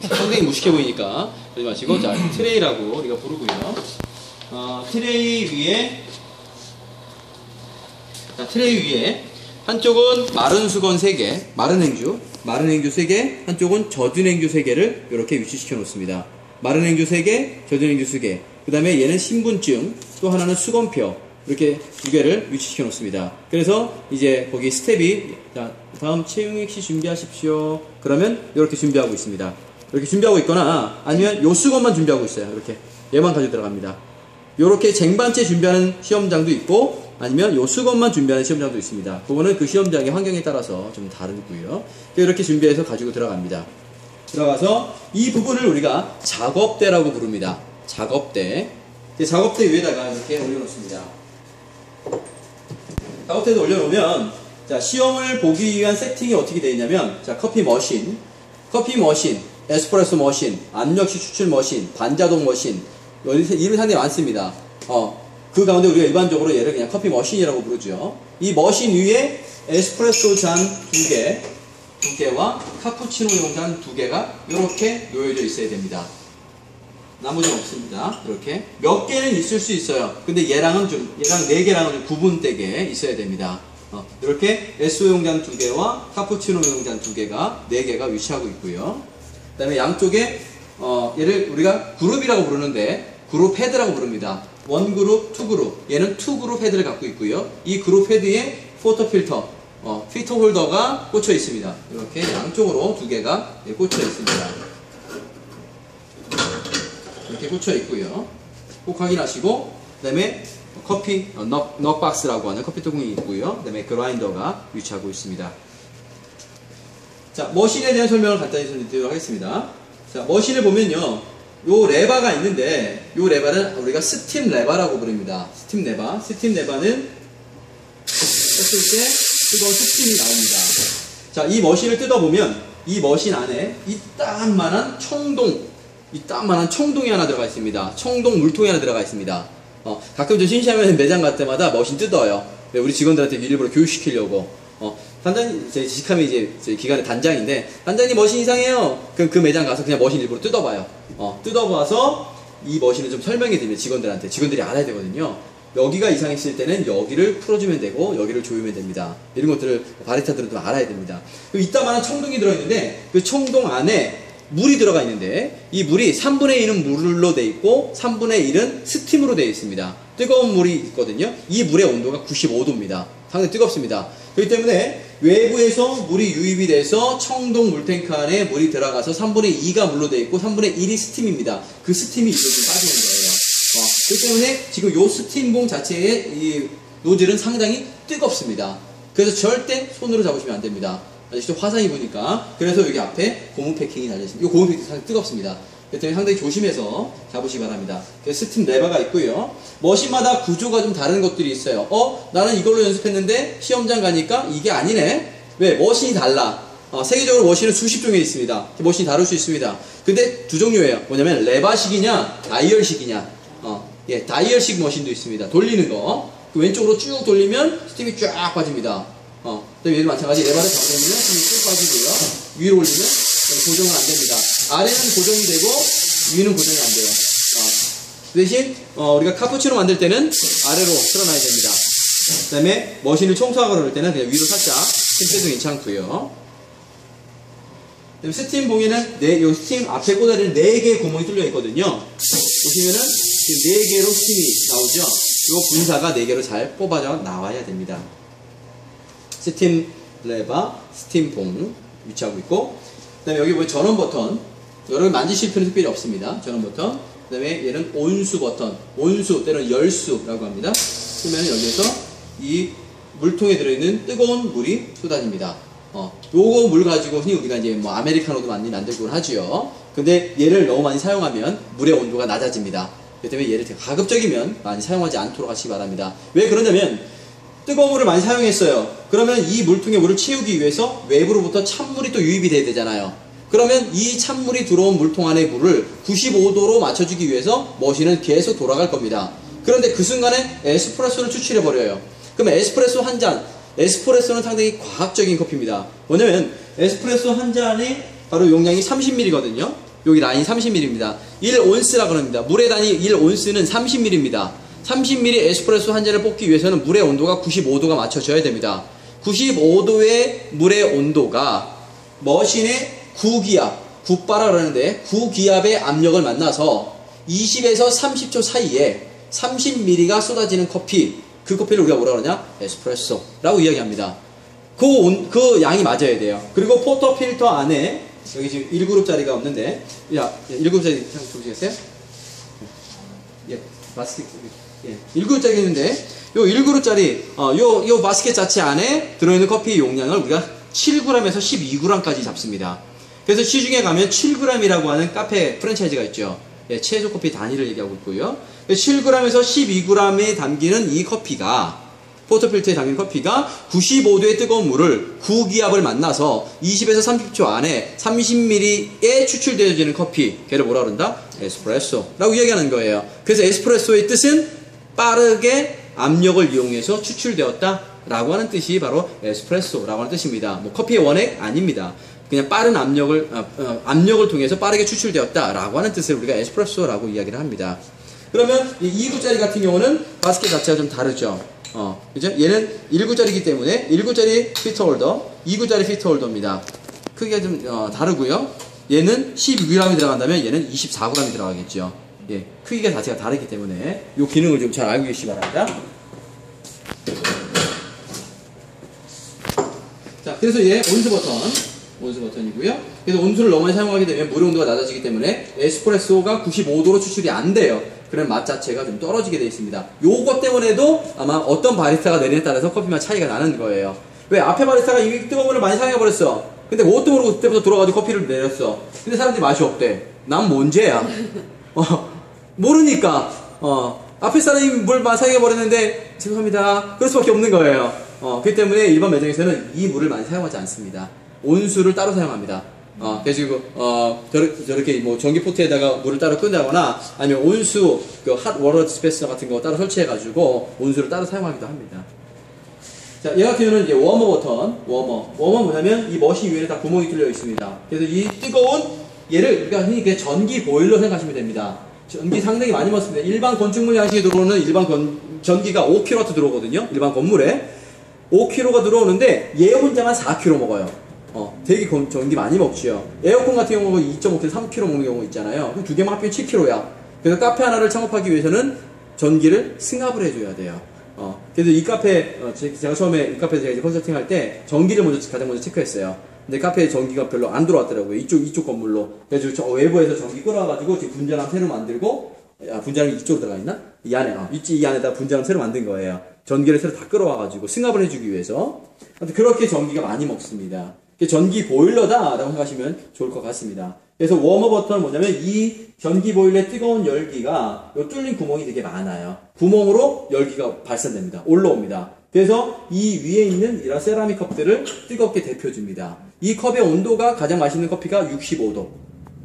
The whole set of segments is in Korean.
상당히 무식해 보이니까 그러지 마시고 자 트레이라고 우리가 부르고요. 어, 트레이 위에 자 트레이 위에 한쪽은 마른 수건 3개, 마른 행주, 마른 행주 3개, 한쪽은 젖은 행주 3개를 이렇게 위치시켜 놓습니다. 마른 행주 3개, 젖은 행주 2개. 그 다음에 얘는 신분증, 또 하나는 수건표. 이렇게 두 개를 위치시켜 놓습니다. 그래서 이제 거기 스텝이, 자, 다음 채용액 시 준비하십시오. 그러면 이렇게 준비하고 있습니다. 이렇게 준비하고 있거나 아니면 요 수건만 준비하고 있어요. 이렇게. 얘만 가지고 들어갑니다. 이렇게 쟁반째 준비하는 시험장도 있고 아니면 요 수건만 준비하는 시험장도 있습니다. 그거는 그 시험장의 환경에 따라서 좀 다르고요. 이렇게 준비해서 가지고 들어갑니다. 들어가서 이 부분을 우리가 작업대라고 부릅니다. 작업대. 이 작업대 위에다가 이렇게 올려놓습니다. 작업대에 올려놓으면 자 시험을 보기 위한 세팅이 어떻게 되어 있냐면 자 커피 머신, 커피 머신, 에스프레소 머신, 압력식 추출 머신, 반자동 머신 이름이 상당히 많습니다. 어, 그 가운데 우리가 일반적으로 얘를 그냥 커피 머신이라고 부르죠. 이 머신 위에 에스프레소 잔 두 개, 두 개와 카푸치노 용 잔 두 개가 이렇게 놓여져 있어야 됩니다. 나머지는 없습니다. 이렇게 몇 개는 있을 수 있어요. 근데 얘랑은 좀 얘랑 네 개랑은 좀 구분되게 있어야 됩니다. 어, 이렇게 SO 용잔 두 개와 카푸치노 용잔 두 개가 네 개가 위치하고 있고요. 그 다음에 양쪽에 어, 얘를 우리가 그룹이라고 부르는데 그룹 헤드라고 부릅니다. 원 그룹, 투 그룹. 얘는 투 그룹 헤드를 갖고 있고요. 이 그룹 헤드에 포토 필터, 어, 필터 홀더가 꽂혀 있습니다. 이렇게 양쪽으로 두 개가 꽂혀 있습니다. 이렇게 꽂혀 있고요. 꼭 확인하시고 그다음에 커피 어, 넉, 넉박스라고 하는 커피 뚜껑이 있고요. 그다음에 그라인더가 위치하고 있습니다. 자, 머신에 대한 설명을 간단히 드리도록 하겠습니다. 자, 머신을 보면요. 요 레바가 있는데 요 레바는 우리가 스팀 레바라고 부릅니다. 스팀 레바. 스팀 레바는 떴을 때 뜨거운 스팀이 나옵니다. 자, 이 머신을 뜯어보면 이 머신 안에 이따만한 청동 이따만한 청동이 하나 들어가 있습니다. 청동 물통이 하나 들어가 있습니다. 어, 가끔 저 신시하면 매장 갈 때마다 머신 뜯어요. 우리 직원들한테 일부러 교육시키려고. 어, 단장님, 제 직함이 이제 제 기관의 단장인데, 단장님 머신 이상해요. 그럼 그 매장 가서 그냥 머신 일부러 뜯어봐요. 어, 뜯어봐서 이 머신을 좀 설명해 드리면 직원들한테, 직원들이 알아야 되거든요. 여기가 이상했을 때는 여기를 풀어주면 되고, 여기를 조이면 됩니다. 이런 것들을 바리스타들은 좀 알아야 됩니다. 이따만한 청동이 들어있는데, 그 청동 안에 물이 들어가 있는데 이 물이 3분의 1은 물로 돼 있고 3분의 1은 스팀으로 되어 있습니다. 뜨거운 물이 있거든요. 이 물의 온도가 95도입니다. 상당히 뜨겁습니다. 그렇기 때문에 외부에서 물이 유입이 돼서 청동 물탱크 안에 물이 들어가서 3분의 2가 물로 되어 있고 3분의 1이 스팀입니다. 그 스팀이 이쪽으로 빠지는 거예요. 어, 그렇기 때문에 지금 요 스팀봉 자체의 이 노즐은 상당히 뜨겁습니다. 그래서 절대 손으로 잡으시면 안 됩니다. 아직도 화상 입으니까 그래서 여기 앞에 고무 패킹이 달려있습니다. 이 고무 패킹 상당히 뜨겁습니다. 그렇기 상당히 조심해서 잡으시기 바랍니다. 스팀 레버가 있고요. 머신마다 구조가 좀 다른 것들이 있어요. 어? 나는 이걸로 연습했는데 시험장 가니까 이게 아니네? 왜? 머신이 달라. 어, 세계적으로 머신은 수십 종이 있습니다. 머신이 다를 수 있습니다. 근데 두 종류예요. 뭐냐면 레바식이냐, 다이얼식이냐. 어, 예, 다이얼식 머신도 있습니다. 돌리는 거. 그 왼쪽으로 쭉 돌리면 스팀이 쫙 빠집니다. 어, 얘도 마찬가지 레바를 잡으면 힘이 쭉 빠지고요. 위로 올리면 고정은 안 됩니다. 아래는 고정이 되고 위는 고정이 안 돼요. 어, 대신 어, 우리가 카푸치노 만들 때는 아래로 틀어놔야 됩니다. 그 다음에 머신을 청소하고 그럴 때는 그냥 위로 살짝 힘 빼도 괜찮고요. 스팀 봉에는 네, 요 스팀 앞에 꽂아야 4개의 구멍이 뚫려 있거든요. 보시면은 지금 4개로 스팀이 나오죠. 요 분사가 4개로 잘 뽑아져 나와야 됩니다. 스팀 레바, 스팀 봉 위치하고 있고 그 다음에 여기 보면 전원 버튼 여러분 만지실 필요는 특별히 없습니다. 전원 버튼 그 다음에 얘는 온수 버튼 온수 때는 열수라고 합니다. 그러면 여기에서 이 물통에 들어있는 뜨거운 물이 쏟아집니다. 어, 요거 물 가지고 흔히 우리가 이제 뭐 아메리카노도 많이 만들곤 하죠. 근데 얘를 너무 많이 사용하면 물의 온도가 낮아집니다. 그렇기 때문에 얘를 가급적이면 많이 사용하지 않도록 하시기 바랍니다. 왜 그러냐면 뜨거운 물을 많이 사용했어요. 그러면 이 물통에 물을 채우기 위해서 외부로부터 찬물이 또 유입이 돼야 되잖아요. 그러면 이 찬물이 들어온 물통 안의 물을 95도로 맞춰주기 위해서 머신은 계속 돌아갈 겁니다. 그런데 그 순간에 에스프레소를 추출해 버려요. 그러면 에스프레소 한 잔, 에스프레소는 상당히 과학적인 커피입니다. 뭐냐면 에스프레소 한 잔에 바로 용량이 30ml거든요. 여기 라인이 30ml입니다. 1온스라고 합니다. 물의 단위 1온스는 30ml입니다. 30ml 에스프레소 한 잔을 뽑기 위해서는 물의 온도가 95도가 맞춰져야 됩니다. 95도의 물의 온도가 머신의 9기압, 9바라 그러는데 9기압의 압력을 만나서 20에서 30초 사이에 30ml가 쏟아지는 커피, 그 커피를 우리가 뭐라 그러냐? 에스프레소라고 이야기합니다. 그, 온, 그 양이 맞아야 돼요. 그리고 포터 필터 안에 여기 지금 1그룹짜리가 없는데 야 1그룹짜리 한번 보시겠어요? 예, 바스켓 예, 1그룹짜리 있는데 요 1그룹짜리 어, 요, 요 바스켓 자체 안에 들어있는 커피 용량을 우리가 7g에서 12g까지 잡습니다. 그래서 시중에 가면 7g이라고 하는 카페 프랜차이즈가 있죠. 예, 최소 커피 단위를 얘기하고 있고요. 7g에서 12g에 담기는 이 커피가 포터필터에 담긴 커피가 95도의 뜨거운 물을 9기압을 만나서 20에서 30초 안에 30ml에 추출되어지는 커피 걔를 뭐라 그런다? 에스프레소라고 이야기하는 거예요. 그래서 에스프레소의 뜻은 빠르게 압력을 이용해서 추출되었다 라고 하는 뜻이 바로 에스프레소라고 하는 뜻입니다. 뭐 커피의 원액 아닙니다. 그냥 빠른 압력을 어, 어, 압력을 통해서 빠르게 추출되었다라고 하는 뜻을 우리가 에스프레소라고 이야기를 합니다. 그러면 이 2구짜리 같은 경우는 바스켓 자체가 좀 다르죠. 어, 그죠? 얘는 1구짜리이기 때문에 1구짜리 피터 홀더, 2구짜리 피터 홀더입니다. 크기가 좀 어, 다르고요. 얘는 12g이 들어간다면 얘는 24g이 들어가겠죠. 예, 크기가 자체가 다르기 때문에 이 기능을 좀 잘 알고 계시기 바랍니다. 자, 그래서 얘 온수 버튼, 온수 버튼이고요. 그래서 온수를 너무 많이 사용하게 되면 물의 온도가 낮아지기 때문에 에스프레소가 95도로 추출이 안 돼요. 그런 맛 자체가 좀 떨어지게 되어 있습니다. 요것 때문에도 아마 어떤 바리스타가 내리에 따라서 커피 맛 차이가 나는 거예요. 왜? 앞에 바리스타가 이미 뜨거운 물을 많이 사용해버렸어. 근데 뭣도 모르고 그때부터 돌아가지고 커피를 내렸어. 근데 사람들이 맛이 없대. 난 뭔죄야. 어, 모르니까. 어, 앞에 사람이 물 많이 사용해버렸는데, 죄송합니다. 그럴 수밖에 없는 거예요. 어, 그렇기 때문에 일반 매장에서는 이 물을 많이 사용하지 않습니다. 온수를 따로 사용합니다. 어, 그래서 그, 어, 저렇게, 저렇게 뭐 전기 포트에다가 물을 따로 끈다거나 아니면 온수, 그 핫 워터 디스펜서 같은 거 따로 설치해가지고 온수를 따로 사용하기도 합니다. 자, 얘 같은 경우는 이제 워머 버튼, 워머. 워머 뭐냐면 이 머신 위에는 다 구멍이 뚫려 있습니다. 그래서 이 뜨거운 얘를 우리가 흔히 그 전기 보일러 생각하시면 됩니다. 전기 상당히 많이 먹습니다. 일반 건축물 양식에 들어오는 일반 건, 전기가 5kW 들어오거든요. 일반 건물에. 5kg가 들어오는데 얘 혼자만 4kg 먹어요. 어, 되게 전기 많이 먹지요. 에어컨 같은 경우는 2.5kg, 3kg 먹는 경우 있잖아요. 그럼 두 개만 합치면 7kg야. 그래서 카페 하나를 창업하기 위해서는 전기를 승합을 해줘야 돼요. 어, 그래서 이 카페, 어, 제가 처음에 이 카페에서 제가 컨설팅 할 때 전기를 먼저, 가장 먼저 체크했어요. 근데 카페에 전기가 별로 안 들어왔더라고요. 이쪽, 이쪽 건물로. 그래서 저 외부에서 전기 끌어와가지고 지금 분자랑 새로 만들고, 야, 분자랑 이쪽으로 들어가 있나? 이 안에, 어, 이, 이 안에다 분자랑 새로 만든 거예요. 전기를 새로 다 끌어와가지고 승합을 해주기 위해서. 그렇게 전기가 많이 먹습니다. 전기 보일러다라고 생각하시면 좋을 것 같습니다. 그래서 워머 버튼은 뭐냐면 이 전기 보일러의 뜨거운 열기가 이 뚫린 구멍이 되게 많아요. 구멍으로 열기가 발산됩니다. 올라옵니다. 그래서 이 위에 있는 이런 세라믹 컵들을 뜨겁게 데펴줍니다. 이 컵의 온도가 가장 맛있는 커피가 65도.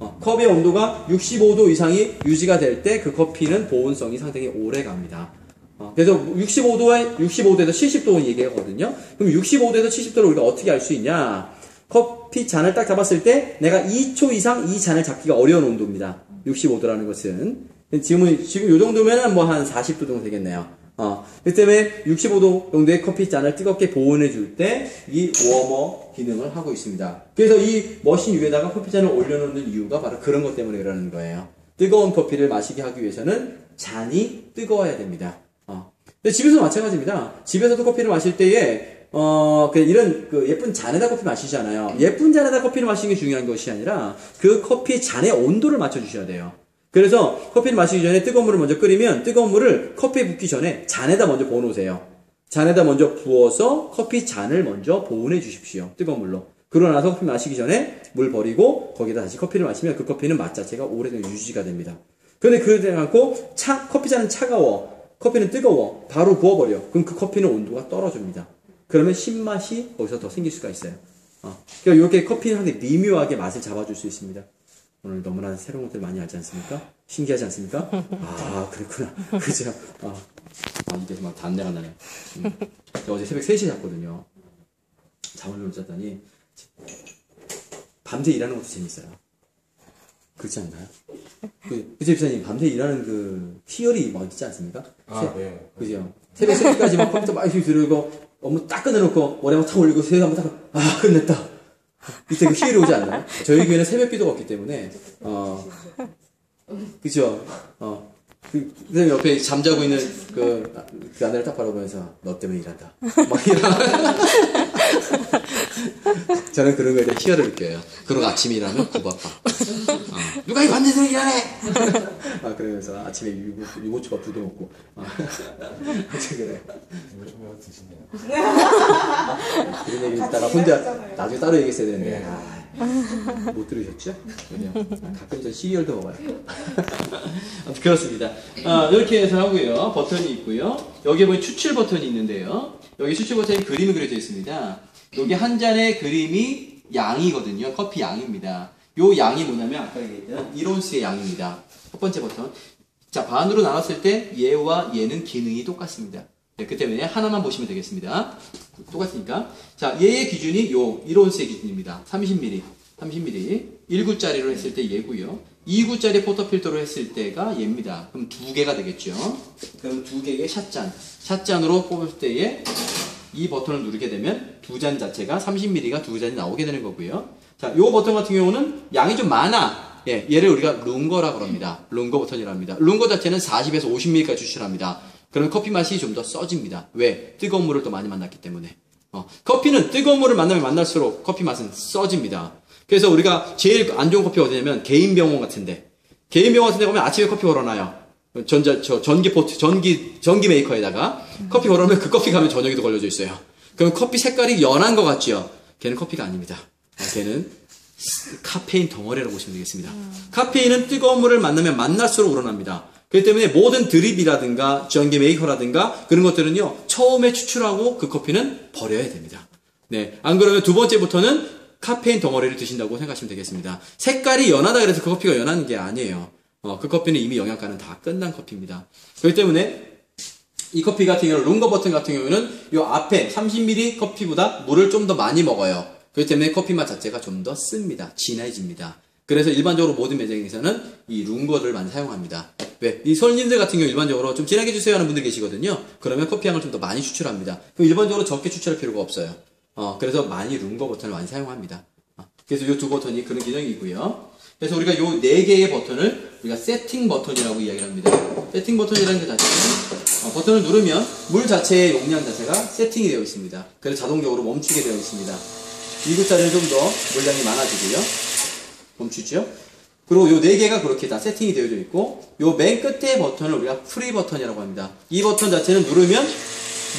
어, 컵의 온도가 65도 이상이 유지가 될 때 그 커피는 보온성이 상당히 오래 갑니다. 어, 그래서 65도에 65도에서 70도 얘기하거든요. 그럼 65도에서 70도를 우리가 어떻게 알 수 있냐? 커피 잔을 딱 잡았을 때 내가 2초 이상 이 잔을 잡기가 어려운 온도입니다. 65도라는 것은. 지금은, 지금 요 정도면은 뭐 한 40도 정도 되겠네요. 어, 그 때문에 65도 정도의 커피 잔을 뜨겁게 보온해 줄 때 이 워머 기능을 하고 있습니다. 그래서 이 머신 위에다가 커피 잔을 올려놓는 이유가 바로 그런 것 때문에 그러는 거예요. 뜨거운 커피를 마시게 하기 위해서는 잔이 뜨거워야 됩니다. 어. 근데 집에서도 마찬가지입니다. 집에서도 커피를 마실 때에 어, 그 이런 그 예쁜 잔에다 커피 마시잖아요. 예쁜 잔에다 커피를 마시는 게 중요한 것이 아니라 그 커피 잔의 온도를 맞춰주셔야 돼요. 그래서 커피를 마시기 전에 뜨거운 물을 먼저 끓이면 뜨거운 물을 커피에 붓기 전에 잔에다 먼저 부어놓으세요. 잔에다 먼저 부어서 커피 잔을 먼저 보온해 주십시오. 뜨거운 물로. 그러고 나서 커피 마시기 전에 물 버리고 거기다 다시 커피를 마시면 그 커피는 맛 자체가 오래된 유지가 됩니다. 그런데 그러지 않고 차, 커피 잔은 차가워. 커피는 뜨거워. 바로 부어버려. 그럼 그 커피는 온도가 떨어집니다. 그러면 신맛이 거기서 더 생길 수가 있어요. 어. 그러니까 이렇게 커피는 상당히 미묘하게 맛을 잡아줄 수 있습니다. 오늘 너무나 새로운 것들 많이 알지 않습니까? 신기하지 않습니까? 아, 그렇구나. 그죠? 아, 아 이게 막 단내가 나네. 음. 어제 새벽 3시에 잤거든요. 잠을 못 잤더니, 밤새 일하는 것도 재밌어요. 그렇지 않나요? 그, 그제 비사님 밤새 일하는 그 희열이 뭐 있지 않습니까? 아, 새- 네. 그죠? 새벽 3시까지 막 컴퓨터 많이 들고 업무 딱 끝내놓고 머리 한번 탁 올리고 새벽 한번 딱, 아, 끝냈다. 이때 그 희열이 오지 않나요? 저희 교회는 새벽 기도가 없기 때문에, 어, 그죠? 어. 그, 선생님 옆에 잠자고 있는 그, 아, 그 아내를 딱 바라보면서, 너 때문에 일한다. 막 이런. 저는 그런 거에 대한 희열을 느껴요. 그러고 아침에 일하면 구박받고. 어. 누가 이거 완전 일하네! 아, 그러면서 아침에 유모, 유모초밥 두개 먹고. 아, 그래. 이거 좀 드시네요. 그런 얘기 있다가 혼자 나중에 따로 얘기했어야 되는데. 아, 못 들으셨죠? 그냥 가끔 전 시리얼도 먹어요. 아무튼 그렇습니다. 아, 이렇게 해서 하고요. 버튼이 있고요. 여기에 보면 추출 버튼이 있는데요. 여기 추출 버튼에 그림이 그려져 있습니다. 여기 한 잔의 그림이 양이거든요. 커피 양입니다. 요 양이 뭐냐면 아까 얘기했던 1온스의 양입니다. 첫 번째 버튼. 자, 반으로 나눴을 때 얘와 얘는 기능이 똑같습니다. 네, 그 때문에 하나만 보시면 되겠습니다. 똑같으니까. 자, 얘의 기준이 요 1온스의 기준입니다. 30ml. 30ml. 1구짜리로 했을 때 얘고요. 2구짜리 포터필터로 했을 때가 얘입니다. 그럼 두 개가 되겠죠. 그럼 두 개의 샷잔. 샷잔으로 뽑을 때에 이 버튼을 누르게 되면 두 잔 자체가 30ml가 두 잔이 나오게 되는 거고요. 자, 요 버튼 같은 경우는 양이 좀 많아. 예, 얘를 우리가 룽거라고 합니다. 룽거 버튼이라고 합니다. 룽거 자체는 40에서 50ml까지 추출합니다. 그러면 커피 맛이 좀 더 써집니다. 왜? 뜨거운 물을 또 많이 만났기 때문에. 어, 커피는 뜨거운 물을 만나면 만날수록 커피 맛은 써집니다. 그래서 우리가 제일 안 좋은 커피가 어디냐면 개인 병원 같은데. 개인 병원 같은 데 가면 아침에 커피 걸어놔요. 전자, 저, 전기 포트, 전기, 전기 메이커에다가 커피 걸어놓으면 그 커피 가면 저녁에도 걸려져 있어요. 그럼 커피 색깔이 연한 것 같죠? 걔는 커피가 아닙니다. 아, 걔는 카페인 덩어리라고 보시면 되겠습니다. 카페인은 뜨거운 물을 만나면 만날수록 우러납니다. 그렇기 때문에 모든 드립이라든가 전기 메이커라든가 그런 것들은요, 처음에 추출하고 그 커피는 버려야 됩니다. 네. 안 그러면 두 번째부터는 카페인 덩어리를 드신다고 생각하시면 되겠습니다. 색깔이 연하다 그래서 그 커피가 연한 게 아니에요. 어, 그 커피는 이미 영양가는 다 끝난 커피입니다. 그렇기 때문에 이 커피 같은 경우는 룽거 버튼 같은 경우는 이 앞에 30ml 커피보다 물을 좀 더 많이 먹어요. 그렇기 때문에 커피 맛 자체가 좀 더 씁니다. 진해집니다. 그래서 일반적으로 모든 매장에서는 이 룽거를 많이 사용합니다. 왜? 이 손님들 같은 경우 일반적으로 좀 진하게 주세요 하는 분들 계시거든요. 그러면 커피 향을 좀 더 많이 추출합니다. 그럼 일반적으로 적게 추출할 필요가 없어요. 어, 그래서 많이 룽거 버튼을 많이 사용합니다. 어, 그래서 이 두 버튼이 그런 기능이 있고요. 그래서 우리가 요네 개의 버튼을 우리가 세팅 버튼이라고 이야기를 합니다. 세팅 버튼이라는 게 자체는 어, 버튼을 누르면 물 자체의 용량 자체가 세팅이 되어 있습니다. 그래서 자동적으로 멈추게 되어 있습니다. 2구짜리는 좀 더 물량이 많아지고요. 멈추죠. 그리고 요 네 개가 그렇게 다 세팅이 되어져 있고 요 맨 끝에 버튼을 우리가 프리 버튼이라고 합니다. 이 버튼 자체는 누르면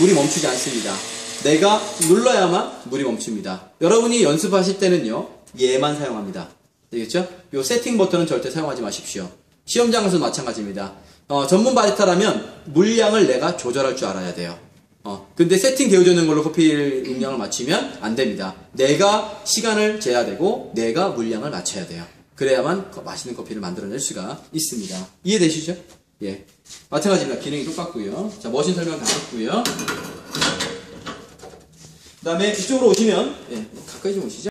물이 멈추지 않습니다. 내가 눌러야만 물이 멈춥니다. 여러분이 연습하실 때는요 얘만 사용합니다. 되겠죠? 요 세팅 버튼은 절대 사용하지 마십시오. 시험장에서 마찬가지입니다. 어, 전문 바리스타라면 물량을 내가 조절할 줄 알아야 돼요. 어, 근데 세팅 되어져 있는 걸로 커피 용량을 맞추면 안 됩니다. 내가 시간을 재야 되고 내가 물량을 맞춰야 돼요. 그래야만 거- 맛있는 커피를 만들어낼 수가 있습니다. 이해되시죠? 예. 마찬가지입니다. 기능이 똑같고요. 자, 머신 설명 다 했고요. 그 다음에 이쪽으로 오시면 예, 가까이 좀 오시죠.